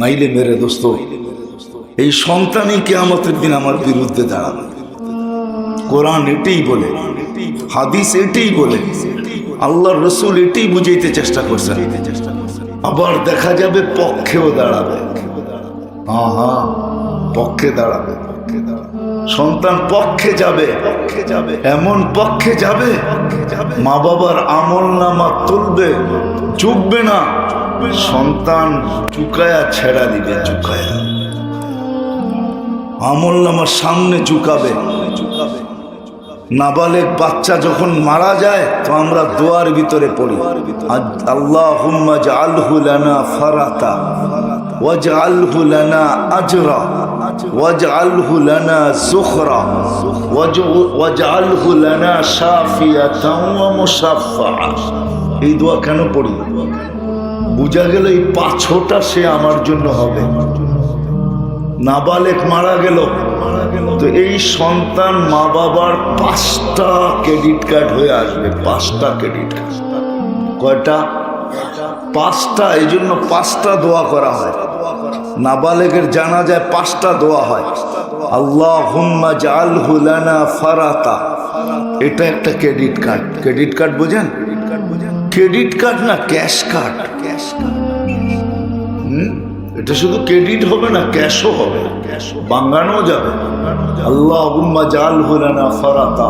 নাইলে মেরে দোস্ত। এই সন্তানই কেয়ামতের দিন আমার বিরুদ্ধে দাঁড়াবে। কোরআন এটাই বলে, হাদিস এটাই বলে আল্লাহ রসুল এটাই বুঝাইতে চেষ্টা করছেন আবার দেখা যাবে পক্ষেও দাঁড়াবে। হ্যাঁ পক্ষে দাঁড়াবে। সন্তান পক্ষে যাবে। পক্ষে যাবে এমন পক্ষে যাবে মা বাবার আমল নামা তুলবে চুকবে না। সন্তান চুকায়া ছেড়া দিবে, চুকায়া। আমল নামার সামনে ঝুঁকাবে নাবালেক বাচ্চা যখন মারা যায়, তো আমরা দোয়ার ভিতরে পড়ি। আল্লাহ হুম্মা জাআলহু লানা ফারাতা ওয়াজআলহু লানা আজরা ওয়াজআলহু লানা যুখরা ওয়াজআলহু লানা শাফিয়াতাও ওয়া মুশাফফা এই দোয়া কেন পড়ি? বুঝা গেল এই পাঁচটা সে আমার জন্য হবে। নাবালেক মারা গেল। তো এই সন্তান মা বাবার পাঁচটা ক্রেডিট কার্ড হয়ে আসবে, পাঁচটা ক্রেডিট কার্ড। কয়টা? পাঁচটা, এই জন্য পাঁচটা দোয়া করা হয়। নাবালেকের জানা যায় পাঁচটা দোয়া হয়। আল্লাহ হুম্মা জাল হুলানা ফারাতা। এটা একটা ক্রেডিট কার্ড। ক্রেডিট কার্ড বোঝেন? ক্রেডিট কার্ড না ক্যাশ কার্ড? ক্যাশ হুম? এটা শুধু ক্রেডিট হবে না ক্যাশও হবে। বাঙ্গানো যাবে। আল্লাহ জাল হুলানা ফরাতা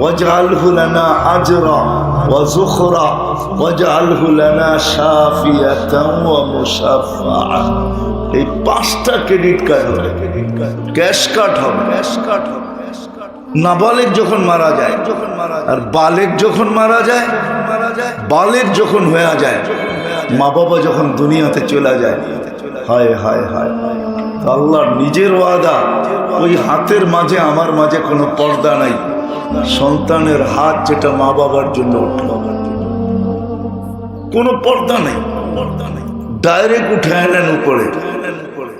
ওয়াজআলহু লানা আজরা, ওয়া যুখরা ওয়াজআলহু লানা শাফিয়াতাও ওয়া মুশাফফা এই পাঁচটা ক্রেডিট কার্ড হবে। ক্যাশ কার্ড হবে। ক্যাশ কার্ড হবে নাবালেক যখন মারা যায় যখন মারা আর বালেক যখন মারা যায় মারা যায়, বালেক যখন হয়ে যায় মা বাবা যখন দুনিয়াতে চলে যায়, হায় হায় হায় আল্লাহর নিজের ওয়াদা, ওই হাতের মাঝে, আমার মাঝে কোনো পর্দা নাই। সন্তানের হাত যেটা মা বাবার জন্য উঠল। কোনো পর্দা নেই। পর্দা নেই ডাইরেক্ট উঠে আনেন উপরে।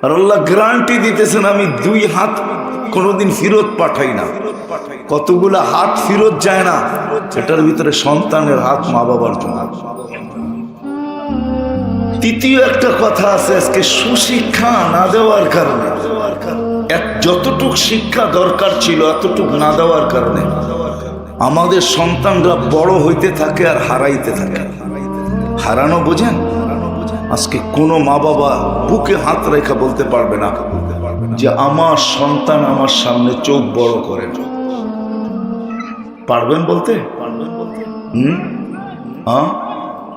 আর আল্লাহ গ্যারান্টি দিতেছেন, আমি দুই হাত কোনোদিন ফিরত পাঠাই না। কতগুলো হাত ফিরত যায় না, এটার ভিতরে সন্তানের হাত মা বাবার জন্য। তৃতীয় একটা কথা আছে, আজকে সুশিক্ষা না দেওয়ার কারণে। এক যতটুক শিক্ষা দরকার ছিল, এতটুক না দেওয়ার কারণে। আমাদের সন্তানরা বড় হইতে থাকে আর হারাইতে থাকে। হারানো বোঝেন? আজকে কোনো মা বাবা বুকে হাত রেখা বলতে পারবে না যে, আমার সন্তান আমার সামনে চোখ বড় করে। না পারবেন বলতে? হুম? হ্যাঁ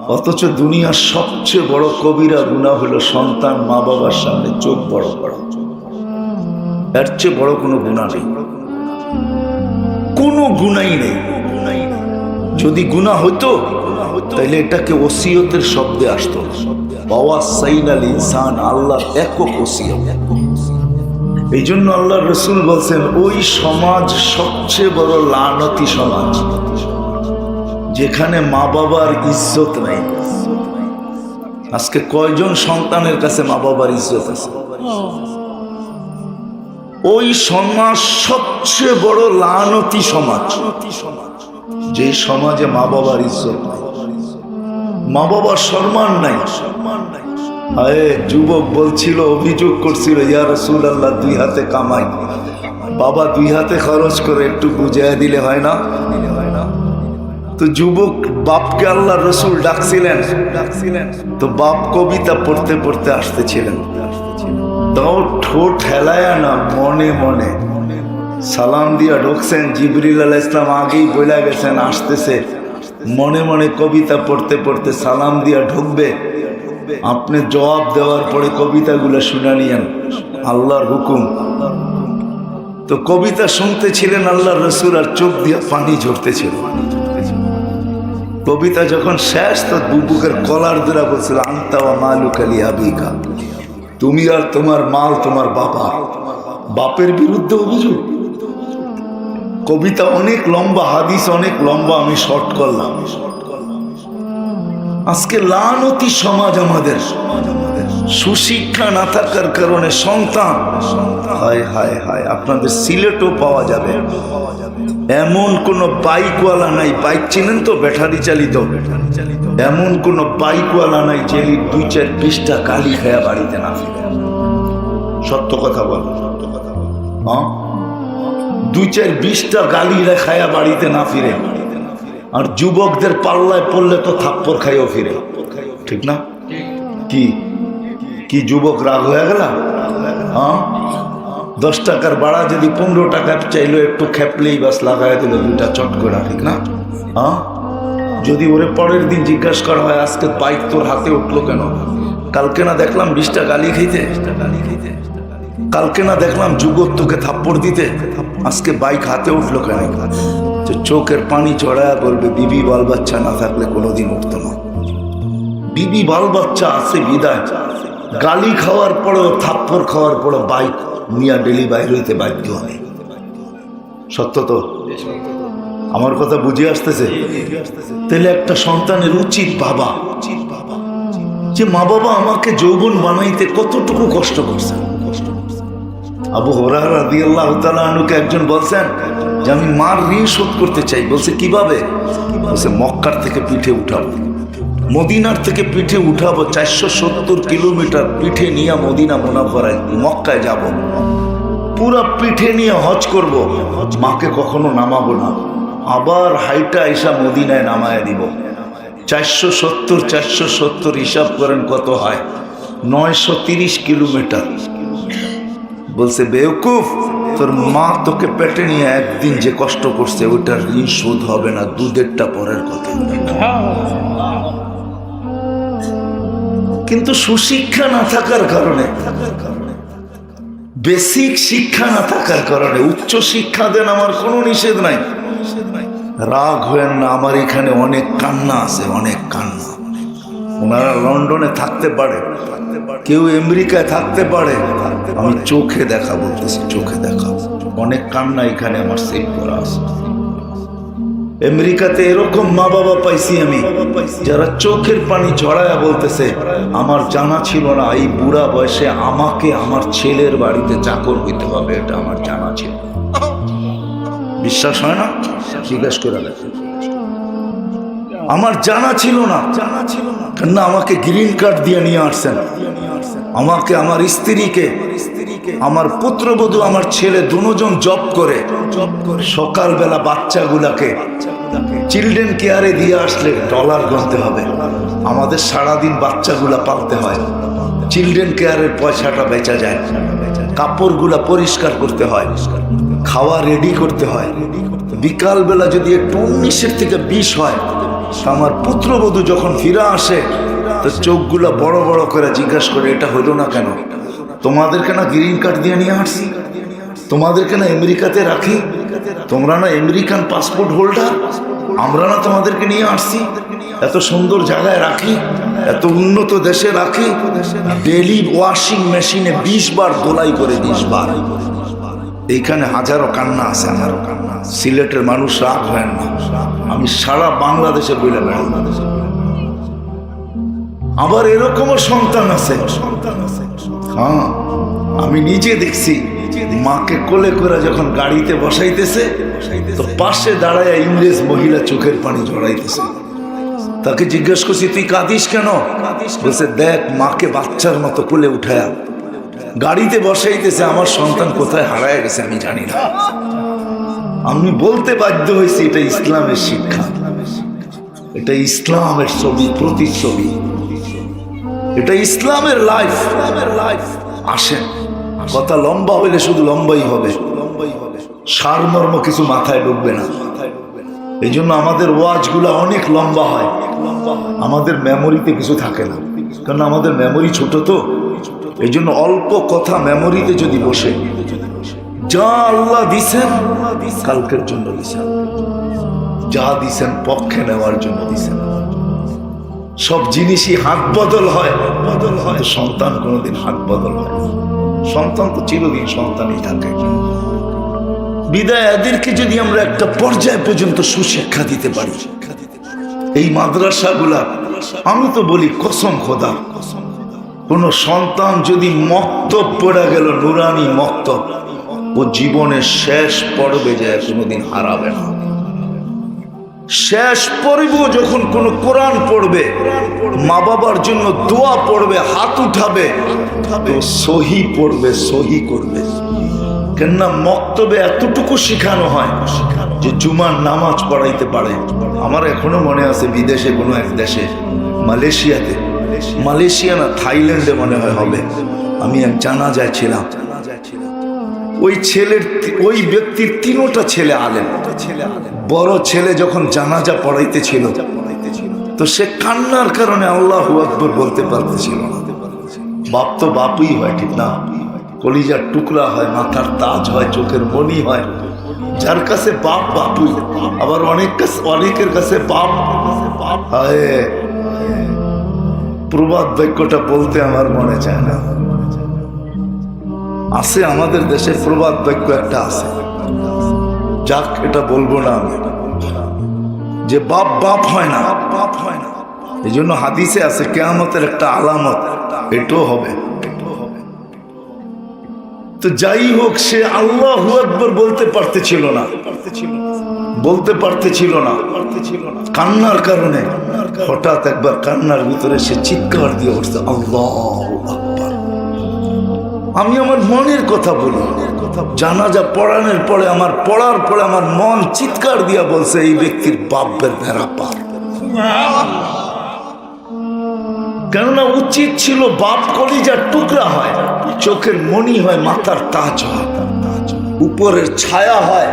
অথচ দুনিয়ার সবচেয়ে বড় কবিরা গুণা হলো সন্তান মা বাবার সামনে চোখ বড় করা। এর চেয়ে বড় কোনো গুণা নেই। কোনো গুণাই নেই। যদি গুণা হইতো তাহলে এটাকে ওসিয়তের শব্দে আসতো বাবা সাইন ইনসান আল্লাহ একক ওসিয়ত। এই জন্য আল্লাহ রসুল বলছেন, ওই সমাজ সবচেয়ে বড় লানতি সমাজ। যেখানে মা বাবার ইজ্জত নাই। আজকে কয়জন সন্তানের কাছে মা বাবার ইজ্জত আছে? ওই সমাজ সবচেয়ে বড় লানতি সমাজ। যে সমাজে মা বাবার ইজ্জত নাই। মা বাবার সম্মান নাই। আরে, যুবক বলছিল, অভিযোগ করছিল, ইয়া রসুল আল্লাহ দুই হাতে কামাই। বাবা দুই হাতে খরচ করে একটু বুঝাইয়া দিলে হয় না? তো যুবক বাপকে আল্লাহ রসুল ডাকছিলেন। ডাকছিলেন তো বাপ কবিতা পড়তে পড়তে আসতেছিলেন। তাও ঠোঁট হেলায়া না, মনে মনে। সালাম দিয়া ঢুকছেন, জিবরিল আলাহ ইসলাম আগেই বইলা গেছেন, আসতেছে। মনে মনে কবিতা পড়তে পড়তে সালাম দিয়া ঢুকবে। আপনি জবাব দেওয়ার পরে কবিতাগুলো শুনে নিয়েন। আল্লাহর হুকুম। তো কবিতা শুনতেছিলেন আল্লাহ রসুল আর চোখ দিয়া পানি ঝরতেছিল। কবিতা যখন শেষ, তো বুবুকের কলার দ্বারা বলছিল আন্তাওয়া মালুক আলী আবিকা। তুমি আর তোমার মাল তোমার বাবা। বাপের বিরুদ্ধে অভিযোগ। কবিতা অনেক লম্বা, হাদিস অনেক লম্বা, আমি শর্ট করলাম। আজকে লানতি সমাজ আমাদের। সুশিক্ষা না থাকার কারণে সন্তান। হায় হায় হায়, আপনাদের সিলেটও পাওয়া যাবে। এমন কোন বাইকওয়ালা নাই, বাইক চিনেন তো? ব্যাটারি চালিত। এমন কোন বাইকওয়ালা নাই যে দুই চার বিশটা গালি খায়া বাড়িতে না সত্য কথা বল সত্য কথা বল। হ্যাঁ দুই চার বিশটা গালি খায়া বাড়িতে না ফিরে। আর যুবকদের পাল্লায় পড়লে তো থাপ্পর খাইও ফিরে। ঠিক না? কি? কি যুবক রাগ হয়ে গেল? হ্যাঁ? দশ টাকার ভাড়া যদি পনেরো টাকার চাইলো, একটু খেপলেই বাস লাগাই দিল দুটা চট করে, ঠিক না? হ্যাঁ? যদি ওরে পরের দিন জিজ্ঞাসা করা হয়, আজকে বাইক তোর হাতে উঠল কেন? কালকে না দেখলাম বিশটা গালি খাইতে? কালকে না দেখলাম যুবক তোকে থাপ্পড় দিতে? আজকে বাইক হাতে উঠল কেন? যে চোখের পানি চড়ায়া বলবে, বিবি, বাল বাচ্চা না থাকলে কোনোদিন উঠতো না। বিবি, বাল বাচ্চা আছে, বিদায়। গালি খাওয়ার পরেও থাপ্পড় খাওয়ার পরে বাইক নিয়ে ডেলি বাইর হইতে বাধ্য হয়। সত্য তো? আমার কথা বুঝে আসতেছে? তাহলে একটা সন্তানের উচিত বাবা, যে মা বাবা আমাকে যৌবন বানাইতে কতটুকু কষ্ট করছে। আবু হরার রাদি আল্লাহ তালুকে একজন বলছেন যে, আমি মার ঋণ শোধ করতে চাই। বলছে, কীভাবে? বলছে, মক্কার থেকে পিঠে উঠাবো মদিনার থেকে পিঠে উঠাবো চারশো সত্তর কিলোমিটার পিঠে নিয়ে মদিনা মোনাফরায়, মক্কায় যাব। পুরা পিঠে নিয়ে হজ করব। মাকে কখনো নামাবো না। আবার হাইটা আইসা মদিনায় নামায় দিব। চারশো সত্তর চারশো সত্তর হিসাব করেন কত হয়? নয়শো তিরিশ কিলোমিটার। বলছে, বেউকুফ, তোর মা তোকে পেটে নিয়ে একদিন যে কষ্ট করছে, ওইটার ঋণ শোধ হবে না, দুধেরটা পরের কথা। কিন্তু সুশিক্ষা না থাকার কারণে, বেসিক শিক্ষা না থাকার কারণে, উচ্চ শিক্ষা দেন আমার কোনো নিষেধ নাই। রাগ হয়েন না, আমার এখানে অনেক কান্না আছে, অনেক কান্না। ওনারা লন্ডনে থাকতে পারে, কেউ আমেরিকায় থাকতে পারে, আমি চোখে দেখা বলতেছি, চোখে দেখা। অনেক কান্না এখানে আমার সেভ করা আছে। আমেরিকাতে এরকম মা বাবা পাইছি আমি, যারা চোখের পানি ঝরায়া বলতেছে, আমার জানা ছিল না, এই বুড়া বয়সে আমাকে আমার ছেলের বাড়িতে চাকর হইতে হবে, এটা আমার জানা ছিল। বিশ্বাস হয় না? জিজ্ঞেস করে দেখেন আমার জানা ছিল না। জানা ছিল না কেন আমাকে গ্রিন কার্ড দিয়ে নিয়ে আসছেন। আমাকে আমার স্ত্রীকে আমার পুত্রবধূ, আমার ছেলে দুজন জব করে। সকালবেলা বাচ্চাগুলাকে চিলড্রেন কেয়ারে দিয়ে আসলে ডলার গুনতে হবে। আমাদের সারাদিন বাচ্চাগুলা পালতে হয়। চিলড্রেন কেয়ারের পয়সাটা বেচা যায়। কাপড়গুলা পরিষ্কার করতে হয়। খাওয়া রেডি করতে হয়। বিকালবেলা যদি একটু উনিশের থেকে বিশ হয় আমার পুত্রবধূ যখন ফিরে আসে, তো চোখগুলা বড় বড় করে জিজ্ঞাসা করে, এটা হইল না কেন? তোমাদেরকে না গ্রিন কার্ড দিয়ে নিয়ে আসছি। তোমাদেরকে না আমেরিকাতে রাখি। তোমরা না আমেরিকান পাসপোর্ট হোল্ডার আমরা না তোমাদেরকে নিয়ে আসছি। এত সুন্দর জায়গায় রাখি। এত উন্নত দেশে রাখি। ডেলি ওয়াশিং মেশিনে বিশ বার দোলাই করে বিশ বার। এইখানে হাজারো কান্না আছে হাজারো কান্না সিলেটের মানুষ রাগ হয় না। আমি সারা বাংলাদেশে বলে বেড়াই আবার এরকমও সন্তান আছে সন্তান আছে। হ্যাঁ আমি নিজে দেখছি। মাকে কোলে করে যখন গাড়িতে বসাইতেছে, তো পাশে দাঁড়ায় ইংরেজ মহিলা চোখের পানি জড়াইতেছে। তাকে জিজ্ঞেস করছি, তুই কাঁদিস কেন? বলছে, দেখ, মাকে বাচ্চার মতো কোলে উঠায়া গাড়িতে বসাইতেছে, আমার সন্তান কোথায় হারায় গেছে আমি জানি না। আমি বলতে বাধ্য হয়েছি, এটা ইসলামের শিক্ষা। এটা ইসলামের ছবি, প্রতিচ্ছবি। এটা ইসলামের লাইফ ইসলামের লাইফ আসেন কথা লম্বা হইলে শুধু লম্বাই হবে। সারমর্ম কিছু মাথায় ঢুকবে না। এই জন্য আমাদের ওয়াজগুলো অনেক লম্বা হয়। আমাদের মেমোরিতে কিছু থাকে না। কারণ আমাদের মেমোরি ছোট তো। এই জন্য অল্প কথা মেমোরিতে যদি বসে, যা আল্লাহ দিছেন, কালকের জন্য দিছেন। যা দিছেন পক্ষে নেওয়ার জন্য দিছেন। সব জিনিসই হাত বদল হয় বদল হয়। সন্তান কোনোদিন হাত বদল হয় সন্তান তো চিরদিন সন্তানই থাকে। বিদায় এদেরকে যদি আমরা একটা পর্যায় পর্যন্ত সুশিক্ষা দিতে পারি, এই মাদ্রাসাগুলা, আমি তো বলি কসম খোদা, কোনো সন্তান যদি মক্তব পড়ে গেল, নুরানি মক্তব, ও জীবনের শেষ পর্বে যায়, কোনোদিন হারাবে না। শেষ পড়ব যখন কোন কোরআন পড়বে, মা বাবার জন্য দোয়া পড়বে, হাত উঠাবে সহি পড়বে, সহি করবে। কেননা মক্তবে এতটুকু শেখানো হয় যে জুমার নামাজ পড়াইতে পারে। আমার এখনও মনে আছে বিদেশে কোনো এক দেশে, মালয়েশিয়াতে। মালয়েশিয়া না থাইল্যান্ডে মনে হয় হবে। আমি এক জানাজায় ছিলাম। ওই ছেলের ওই ব্যক্তির তিনোটা ছেলে আলেন বড় ছেলে যখন জানাজা পড়াইতে ছিল তো সে কান্নার কারণে আল্লাহ আকবর বলতে পারতেছিল বাপ তো বাপুই হয়, ঠিক না? কলিজার টুকরা হয়, মাথার তাজ হয়, চোখের মনি হয়। যার কাছে বাপ বাপুই, আবার অনেক অনেকের কাছে বাপ হয়। প্রবাদ বাক্যটা বলতে আমার মনে চায় না। আছে আমাদের দেশে প্রবাদ বাক্য একটা আছে। যাক, এটা বলব না আমি। যে বাপ বাপ হয় না। বাপ হয় না এই জন্য হাদিসে আছে, কেয়ামতের একটা আলামত, এটাও হবে। তো যাই হোক, সে আল্লাহ একবার বলতে পারতেছিল না। বলতে পারতেছিল না। কান্নার কারণে হঠাৎ একবার কান্নার ভিতরে সে চিৎকার দিয়ে উঠছে, আল্লাহ আমি আমার মনের কথা বলি। জানাজা পড়ানোর পরে আমার পড়ার পরে আমার মন চিৎকার দিয়া বলছে, এই ব্যক্তির বাপের ভেড়া পার কেননা উচিত ছিল বাপ কলিজার টুকরা হয়, চোখের মনি হয়, মাথার তাজ হয়, উপরের ছায়া হয়,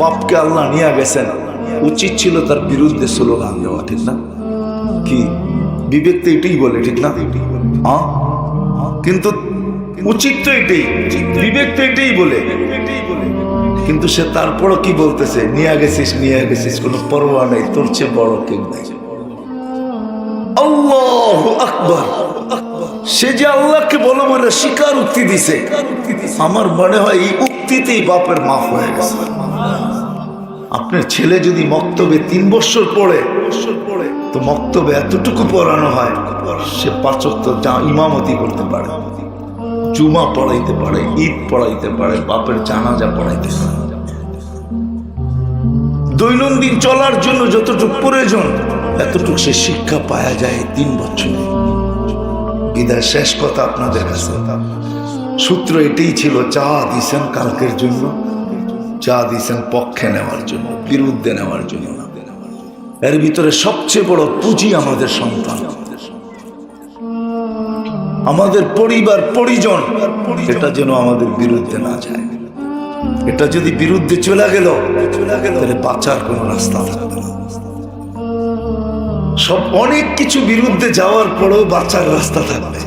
বাপকে আল্লাহ নিয়ে গেছেন। উচিত ছিল তার বিরুদ্ধে স্লোগান দেওয়া, ঠিক না? কি? বিবেক তো এটাই বলে, ঠিক না? কিন্তু উচিত তো এটাই, বিবেক তো এটাই বলে। কিন্তু সে তারপরও কি বলতেছে? নিয়ে গেছিস নিয়ে গেছিস, কোনো পরোয়া নেই, তোর চেয়ে বড় কেউ নাই। সে যে আল্লাহকে বলো বলে শিকার উক্তি দিছে। আমার মনে হয় এই উক্তিতেই বাপের মাফ হয়ে গেছে। আপনার ছেলে যদি মক্তবে তিন বছর পড়ে, তো মক্তবে এতটুকু পড়ানো হয়, সে পাচক তো ইমামতি করতে পারে। জুমা পড়াইতে পারে, ঈদ পড়াইতে পারে, বাপের জানাজা পড়াইতে পারে। দৈনন্দিন চলার জন্য যতটুকু প্রয়োজন, এতটুকু সে শিক্ষা পাওয়া যায় তিন বছরে। বিদায় শেষ কথা আপনাদের কাছে। সূত্র এটাই ছিল, চা দিছেন কালকের জন্য। চা দিছেন পক্ষে নেওয়ার জন্য, বিরুদ্ধে নেওয়ার জন্য। এর ভিতরে সবচেয়ে বড় পুঁজি আমাদের সন্তান। আমাদের পরিবার, পরিজন, এটা যেন আমাদের বিরুদ্ধে না যায়। এটা যদি বিরুদ্ধে চলে গেল, তাহলে বাঁচার কোনো রাস্তা থাকবে না। সব অনেক কিছু বিরুদ্ধে যাওয়ার পরেও বাঁচার রাস্তা থাকবে।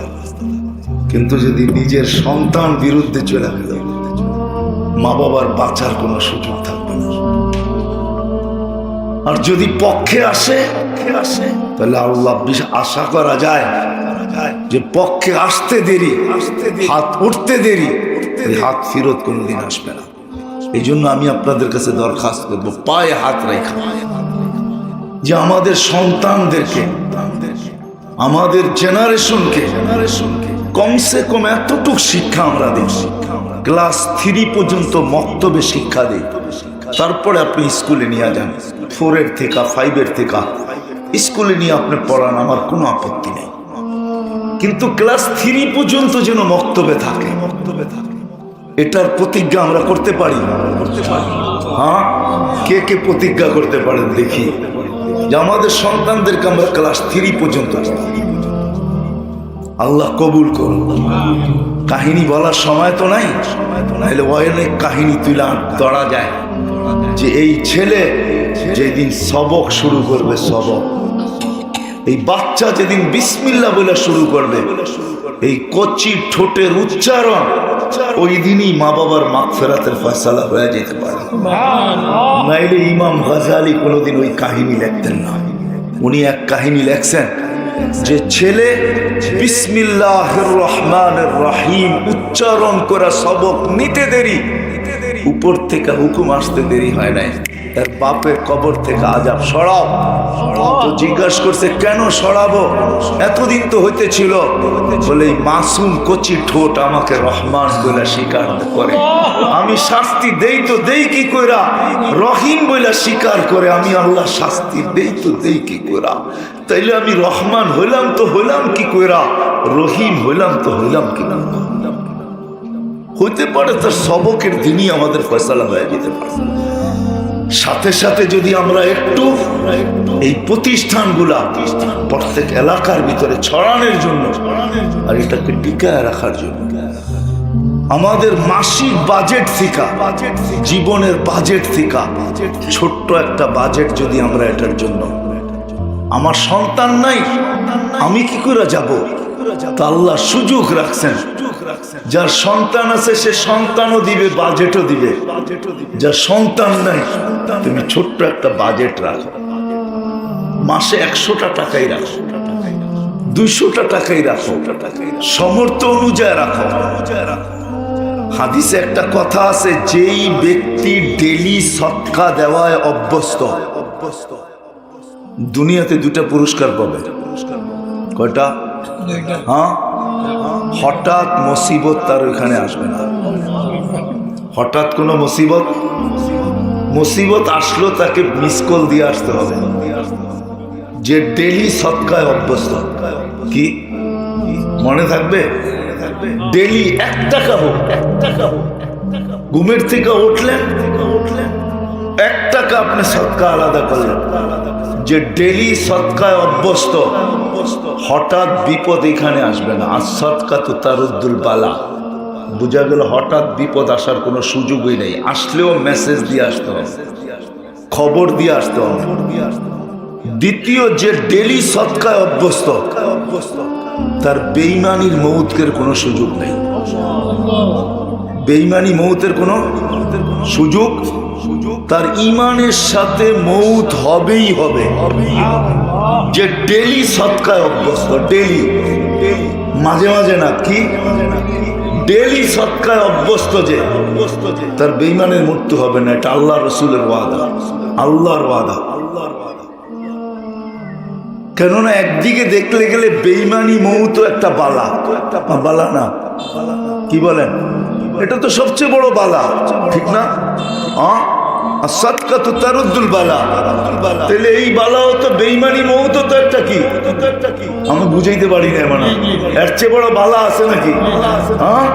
কিন্তু যদি নিজের সন্তান বিরুদ্ধে চলে গেল মা বাবার বাঁচার কোনো সুযোগ থাকবে না। আর যদি পক্ষে আসে আসে তাহলে আল্লাহ আশা করা যায় যে পক্ষে আসতে দেরি হাত উঠতে দেরি ওই হাত ফেরত কোনোদিন আসবে না। এই জন্য আমি আপনাদের কাছে দরখাস্ত করব পায়ে হাত রেখা যে আমাদের সন্তানদেরকে আমাদের জেনারেশনকে জেনারেশনকে কমসে কম এতটুক শিক্ষা আমরা দিই। শিক্ষা ক্লাস থ্রি পর্যন্ত মক্তবে শিক্ষা দিই। তারপরে আপনি স্কুলে নিয়ে যান। ফোরের থেকে ফাইভের থেকে। স্কুলে নিয়ে আপনি পড়ান আমার কোনো আপত্তি নেই। কিন্তু ক্লাস থ্রি পর্যন্ত যেন মক্তবে থাকে। মক্তবে থাকে এটার প্রতিজ্ঞা আমরা করতে পারি? হ্যাঁ? কে কে প্রতিজ্ঞা করতে পারেন দেখি। যে আমাদের সন্তানদেরকে আমরা ক্লাস থ্রি পর্যন্ত আল্লাহ কবুল করুন। কাহিনী বলার সময় তো নাই। নাহলে অনেক কাহিনী তুলে ধরা যায়। যে এই ছেলে যেদিন সবক শুরু করবে সবক। এই বাচ্চা যেদিন বিসমিল্লা বলে শুরু করবে এই কচি ঠোঁটের উচ্চারণ ওই দিনই মা বাবার মাগ ফেরাতের ফয়সালা হয়ে যেতে পারে। নাইলে ইমাম গাজালি কোনোদিন ওই কাহিনী লিখতেন না। উনি এক কাহিনী লেখছেন যে ছেলে বিসমিল্লাহ রহমান রাহিম উচ্চারণ করা সবক নিতে দেরি উপর থেকে হুকুম আসতে দেরি হয় নাই। তার বাপের কবর থেকে আজাব সরাও। তো জিজ্ঞাসা করছে, কেন সরাবো? এতদিন তো হইতেছিল। বলে, এই মাসুম কচি ঠোঁট আমাকে রহমান বলে স্বীকার করে। আমি শাস্তি দেই তো দেই কি কইরা। রহিম বলে স্বীকার করে। আমি আল্লাহ শাস্তি দেই তো দেই কি কইরা। তাইলে আমি রহমান হইলাম তো হইলাম কি কইরা? রহিম হইলাম তো হইলাম কি না হইতে পারে তার সবকের দিনই আমাদের ফয়সালা হয়ে যেতে পারে। সাথে সাথে যদি আমরা একটু এই প্রতিষ্ঠানগুলা প্রত্যেক এলাকার ভিতরে ছড়ানোর জন্য আর এটাকে টিকায় রাখার জন্য। আমাদের মাসিক বাজেট থেকে, জীবনের বাজেট থেকে, ছোট্ট একটা বাজেট যদি আমরা এটার জন্য। আমার সন্তান নাই, আমি কি করে যাব? তা আল্লাহ সুযোগ রাখছেন। যার সন্তান আছে সে সন্তানও দিবে বাজেটও দিবে। যার সন্তান নাই তুমি ছোট্ট একটা বাজেট রাখো। মাসে একশোটা টাকাই রাখো। দুইশোটা টাকাই রাখো। সমর্থ অনুযায়ী রাখো। হাদিসে একটা কথা আছে যেই ব্যক্তি ডেলি সৎকা দেওয়ায় অভ্যস্ত অভ্যস্ত দুনিয়াতে দুটা পুরস্কার পাবে। কয়টা? হ্যাঁ? হঠাৎ মুসিবত তার ওইখানে আসবে না। হঠাৎ কোনো মুসিবত? মুসিবত আসলো তাকে মিস কল দিয়ে আসতে হবে। যে ডেলি সৎকায় অভ্যস্ত। কি? মনে থাকবে? ডেলি এক টাকা হোক, এক টাকা হোক ঘুমের থেকে উঠলেন, এক টাকা আপনি সৎকা আলাদা করলেন। যে ডেলি সৎকায় অভ্যস্ত, হঠাৎ বিপদ এখানে আসবে না। আর সৎকা তো তারুদ্দুল বালা। বোঝা গেল হঠাৎ বিপদ আসার কোনো সুযোগই নেই। আসলেও মেসেজ দিয়ে আসতে হবে। খবর দিয়ে আসতে হবে। দ্বিতীয়, যে ডেলি সৎকায় অভ্যস্ত, তার বেইমানির মৌতের কোনো সুযোগ নেই। বেইমানি মৌতের কোনো সুযোগ তার ইমানের সাথে মৌত হবেই হবে। যে ডেলি সৎকায় অভ্যস্ত, ডেলি। মাঝে মাঝে না, কি? ডেলি সৎকায় অভ্যস্ত যে অভ্যস্ত যে তার বেইমানের মৃত্যু হবে না, এটা আল্লাহ রসুলের ওয়াদা। আল্লাহর ওয়াদা। কেননা একদিকে দেখলে গেলে বেইমানি মৌত একটা বালা। একটা বালা না। কি বলেন? এটা তো সবচেয়ে বড় বালা। ঠিক না? আর সৎকা তো তারুদ্দুল বালা। তাহলে এই বালাও তো বেইমানি মৌত তো একটা কি? আমি বুঝাইতে পারি না মানে এর চেয়ে বড় বালা আছে নাকি? হ্যাঁ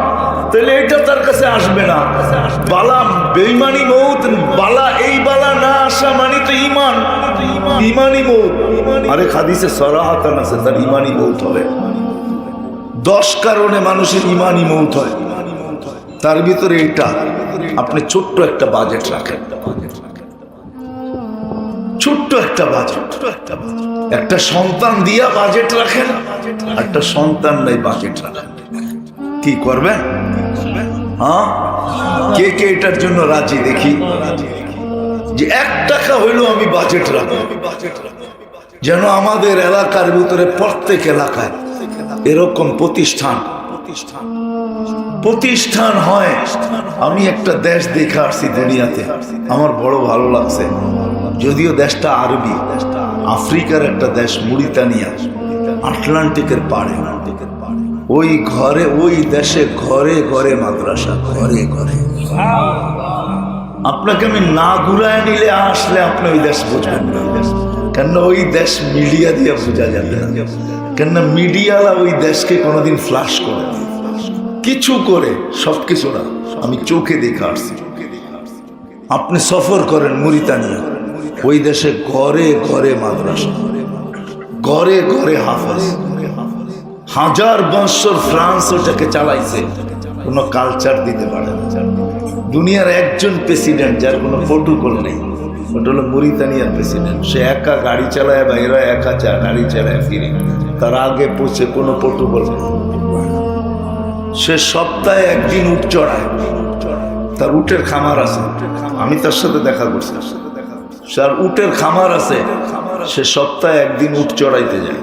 তাহলে এটা তার কাছে আসবে না। বালা বেইমানি মৌত বালা এই বালা না আসা মানে তো ইমান ইমানি মৌত। আরে খাদিসে সরাহাতান আছে তার ইমানি মৌত হবে। দশ কারণে মানুষের ইমানি মৌত হয়। তার ভিতরে এটা। আপনি ছোট্ট একটা বাজেট রাখেন। ছোট্ট একটা বাজেট একটা সন্তান দিয়া বাজেট রাখেন, একটা সন্তান নাই বাজেট রাখেন। কি করবেন হ্যাঁ? কে কে এটার জন্য রাজি দেখি। যে এক টাকা হইলেও আমি বাজেট রাখব। যেন আমাদের এলাকার ভিতরে প্রত্যেক এলাকায় এরকম প্রতিষ্ঠান প্রতিষ্ঠান হয়। আমি একটা দেশ দেখে আসছি দুনিয়াতে। আমার বড় ভালো লাগছে। যদিও দেশটা আরবি, আফ্রিকার একটা দেশ মুরিতানিয়া, আটলান্টিকের পাড়ে। ওই ঘরে, ওই দেশে ঘরে ঘরে মাদ্রাসা, ঘরে ঘরে। আপনাকে আমি না ঘুরায় নিলে আসলে আপনি ওই দেশ বুঝবেন না। কেন ওই দেশ মিডিয়া দিয়ে বোঝা যাবে। কেননা মিডিয়ালা ওই দেশকে কোনোদিন ফ্লাশ করে। কিছু করে সব কিছু না, আমি চোখে দেখে আসছি। আপনি সফর করেন মুরিতানিয়া। ওই দেশে ঘরে ঘরে মাদ্রাসা ঘরে ঘরে হাফাজ। হাজার বৎসর ফ্রান্স ওটাকে চালাইছে, কোনো কালচার দিতে পারে না। দুনিয়ার একজন প্রেসিডেন্ট যার কোনো প্রোটোকল নেই, ওটা হলো মরিতানিয়ার প্রেসিডেন্ট সে একা গাড়ি চালায় বা এরা একা গাড়ি চালায় ফিরে। তার আগে পৌঁছে কোনো প্রোটোকল নেই। সে সপ্তাহে একদিন উঠ চড়ায়। তার উটের খামার আছে। আমি তার সাথে দেখা করছি। তার উটের খামার আছে, সে সপ্তাহে একদিন উট চড়াইতে যায়।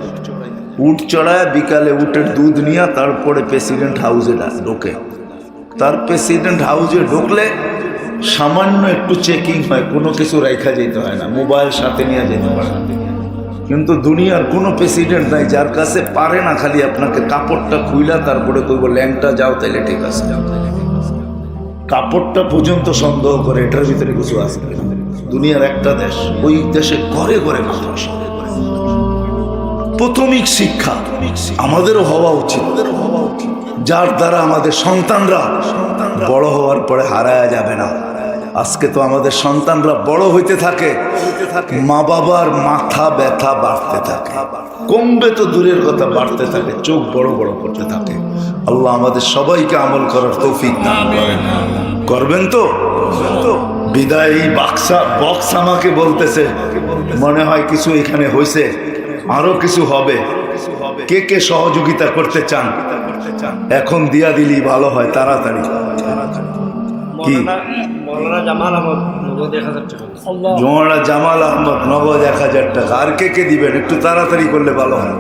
উট চড়ায়, বিকালে উটের দুধ নিয়ে তারপরে প্রেসিডেন্ট হাউসে ঢোকে। তার প্রেসিডেন্ট হাউসে ঢুকলে সামান্য একটু চেকিং হয়, কোনো কিছু রেখা যেতে হয় না। মোবাইল সাথে নিয়ে যেতে পারে কিন্তু দুনিয়ার কোনো প্রেসিডেন্ট নাই যার কাছে পারে না খালি আপনাকে কাপড়টা খুইলা তারপরে কইব, ল্যাংটা যাও তাইলে ঠিক আছে। কাপড়টা পর্যন্ত সন্দেহ করে, এটার ভিতরে কিছু আছে দুনিয়ার একটা দেশ, ওই দেশে ঘরে ঘরে মাদ্রাসা প্রথমিক শিক্ষা আমাদেরও হওয়া উচিত। যার দ্বারা আমাদের সন্তানরা বড় হওয়ার পরে হারায়া যাবে না। আজকে তো আমাদের সন্তানরা বড় হইতে থাকে। মা বাবার মাথা ব্যথা বাড়তে থাকে। কমবে তো দূরের কথা বাড়তে থাকে চোখ বড় বড় করতে থাকে। আল্লাহ আমাদের সবাইকে আমল করার তৌফিক করবেন তো? বিদায় বাক্সা বক্স আমাকে বলতেছে মনে হয় কিছু এখানে হয়েছে আরও কিছু হবে। কে কে সহযোগিতা করতে চান? এখন দিয়া দিলি ভালো হয় তাড়াতাড়ি। কি? মৌলানা জামাল আহমদ নগদ এক হাজার টাকা জোয়ারা জামাল আহমদ নগদ এক হাজার টাকা। আর কে কে দিবেন? একটু তাড়াতাড়ি করলে ভালো হয়।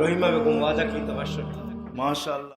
রহিমা বেগম ওয়াজা কি তো পাঁচশো টাকা মাশাআল্লাহ।